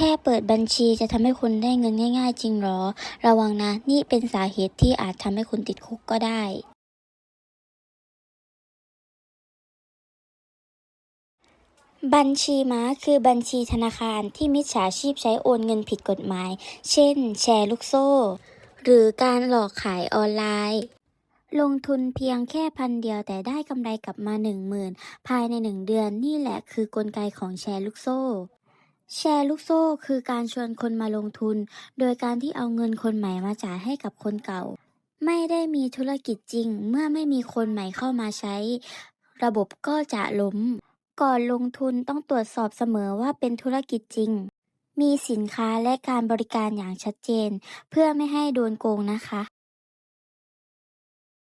แค่เปิดบัญชีจะทำให้คุณได้เงินง่าย ๆ จริงหรอ ระวังนะ นี่เป็นสาเหตุที่อาจทำให้คุณติดคุกก็ได้ บัญชีม้าคือบัญชีธนาคารที่มิจฉาชีพใช้โอนเงินผิดกฎหมาย เช่น แชร์ลูกโซ่ หรือการหลอกขายออนไลน์ลงทุนเพียงแค่พันเดียวแต่ได้กำไรกลับมา 10,000 ภายใน 1 เดือนนี่แหละคือกลไกของแชร์ลูกโซ่ แชร์ลูกโซ่คือการชวนคนมาลงทุน โดยการที่เอาเงินคนใหม่มาจ่ายให้กับคนเก่า ไม่ได้มีธุรกิจจริง เมื่อไม่มีคนใหม่เข้ามาใช้ ระบบก็จะล้ม ก่อนลงทุนต้องตรวจสอบเสมอว่าเป็นธุรกิจจริง มีสินค้าและการบริการอย่างชัดเจน เพื่อไม่ให้โดนโกงนะคะ